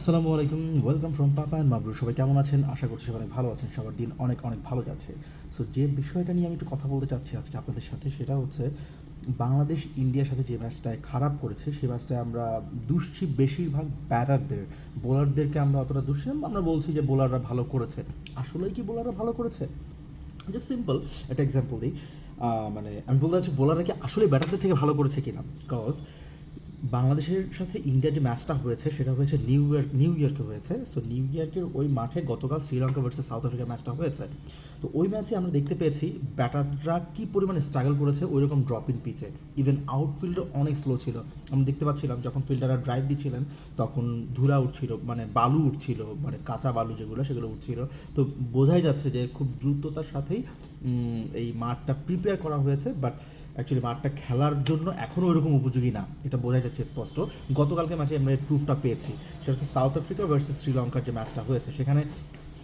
আসসালামু আলাইকুম welcome from papa and Mabru সবাই কেমন আছেন? আশা করছি সবাই ভালো আছেন। সবার দিন অনেক অনেক ভালো যাচ্ছে। সো যে বিষয়টা নিয়ে আমি একটু কথা বলতে চাচ্ছি আজকে আপনাদের সাথে, সেটা হচ্ছে বাংলাদেশ, ইন্ডিয়ার সাথে যে ম্যাচটায় খারাপ করেছে সেই ম্যাচটায় আমরা দুষছি বেশিরভাগ ব্যাটারদের। বোলারদেরকে আমরা অতটা দুষছি আমরা বলছি যে বোলাররা ভালো করেছে। আসলেই কি বোলাররা ভালো করেছে? জাস্ট সিম্পল একটা এক্সাম্পল দিই। মানে আমি বলতে চাচ্ছি বোলাররা কি আসলে ব্যাটারদের থেকে ভালো করেছে কিনা? বিকজ বাংলাদেশের সাথে ইন্ডিয়ার যে ম্যাচটা হয়েছে, সেটা হয়েছে নিউ ইয়র্ক নিউ ইয়র্কে হয়েছে। সো নিউ ইয়র্কের ওই মাঠে গতকাল শ্রীলঙ্কা ভার্সেস সাউথ আফ্রিকার ম্যাচটা হয়েছে। তো ওই ম্যাচে আমরা দেখতে পেয়েছি, ব্যাটাররা কী পরিমাণে স্ট্রাগল করেছে ওই রকম ড্রপ ইন পিচে ইভেন আউটফিল্ডও অনেক স্লো ছিল। আমরা দেখতে পাচ্ছিলাম, যখন ফিল্ডাররা ড্রাইভ দিচ্ছিলেন, তখন ধুলা উঠছিল মানে বালু উঠছিল মানে কাঁচা বালু যেগুলো, সেগুলো উঠছিল। তো বোঝাই যাচ্ছে যে খুব দ্রুততার সাথেই এই মাঠটা প্রিপেয়ার করা হয়েছে। বাট অ্যাকচুয়ালি মাঠটা খেলার জন্য এখনও ওইরকম উপযোগী না। এটা বোঝা যাচ্ছে স্পষ্ট। গতকালকে ম্যাচে আমরা এই প্রুফটা পেয়েছি। সেটা হচ্ছে সাউথ আফ্রিকা ভার্সেস শ্রীলঙ্কার যে ম্যাচটা হয়েছে, সেখানে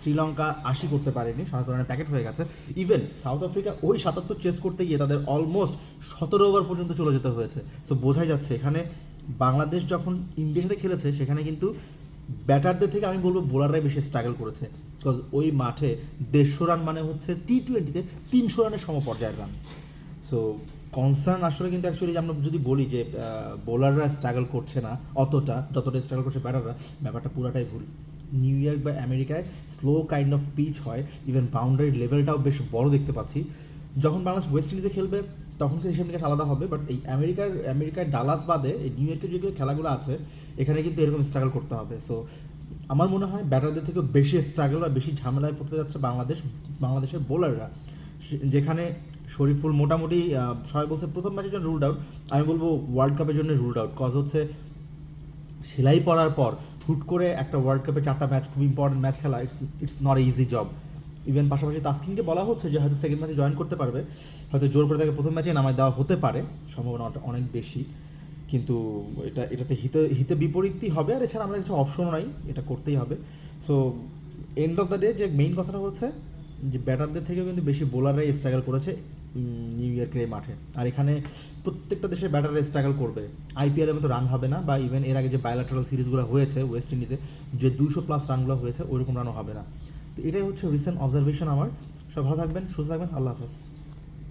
শ্রীলঙ্কা আশি করতে পারেনি, সাতাত্তর রানের প্যাকেট হয়ে গেছে। ইভেন সাউথ আফ্রিকা ওই সাতাত্তর চেস করতে গিয়ে তাদের অলমোস্ট সতেরো ওভার পর্যন্ত চলে যেতে হয়েছে। সো বোঝাই যাচ্ছে, এখানে বাংলাদেশ যখন ইন্ডিয়ার সাথে খেলেছে, সেখানে কিন্তু ব্যাটারদের থেকে আমি বলব বোলাররাই বেশি স্ট্রাগল করেছে। বিকজ ওই মাঠে দেড়শো রান মানে হচ্ছে টি টোয়েন্টিতে তিনশো রানের সমপর্যায়ের রান সো কনসার্ন আসলে কিন্তু অ্যাকচুয়ালি আমরা যদি বলি যে বোলাররা স্ট্রাগল করছে না অতটা, যতটা স্ট্রাগল করছে ব্যাটাররা ব্যাপারটা পুরাটাই ভুল। নিউ ইয়র্ক বা আমেরিকায় স্লো কাইন্ড অফ পিচ হয় ইভেন বাউন্ডারির লেভেলটাও বেশ বড় দেখতে পাচ্ছি। যখন বাংলাদেশ ওয়েস্ট ইন্ডিজে খেলবে, তখন কিন্তু হিসেব নিকাশ আলাদা হবে বাট এই আমেরিকার আমেরিকার ডালাস বাদে এই নিউ ইয়র্কের যেগুলো খেলাগুলো আছে, এখানে কিন্তু এরকম স্ট্রাগল করতে হবে। সো আমার মনে হয় ব্যাটারদের থেকে বেশি স্ট্রাগল বা বেশি ঝামেলায় পড়তে যাচ্ছে বাংলাদেশ, বাংলাদেশের বোলাররা যেখানে শরীফুল মোটামুটি সবাই বলছে প্রথম ম্যাচের জন্য রুলড আউট আমি বলব ওয়ার্ল্ড কাপের জন্য রুলড আউট কজ হচ্ছে সেলাই পড়ার পর হুট করে একটা ওয়ার্ল্ড কাপে চারটা ম্যাচ খুব ইম্পর্টেন্ট ম্যাচ খেলা it's it's not a easy job even পাশাপাশি তাসকিনকে বলা হচ্ছে যে হয়তো সেকেন্ড ম্যাচে জয়েন করতে পারবে, হয়তো জোর করে তাকে প্রথম ম্যাচে নামায় দেওয়া হতে পারে, সম্ভাবনা অনেক বেশি। কিন্তু এটা, এটাতে হিতে হিতে বিপরীতই হবে, আর এছাড়া আমাদের কিছু অপশনও নাই, এটা করতেই হবে। So end of the day যে মেইন কথাটা হচ্ছে যে ব্যাটারদের থেকেও কিন্তু বেশি বোলাররাই স্ট্রাগল করেছে নিউ ইয়র্কের এই মাঠে। আর এখানে প্রত্যেকটা দেশের ব্যাটাররা স্ট্রাগল করবে। আইপিএলের মতো রান হবে না, বা ইভেন এর আগে যে বায়োলাটারাল সিরিজগুলো হয়েছে ওয়েস্ট ইন্ডিজে যে দুশো প্লাস রানগুলো হয়েছে ওইরকম রানও হবে না। তো এটাই হচ্ছে রিসেন্ট অবজারভেশন আমার। সব ভালো থাকবেন, সুস্থ থাকবেন, আল্লাহ হাফেজ।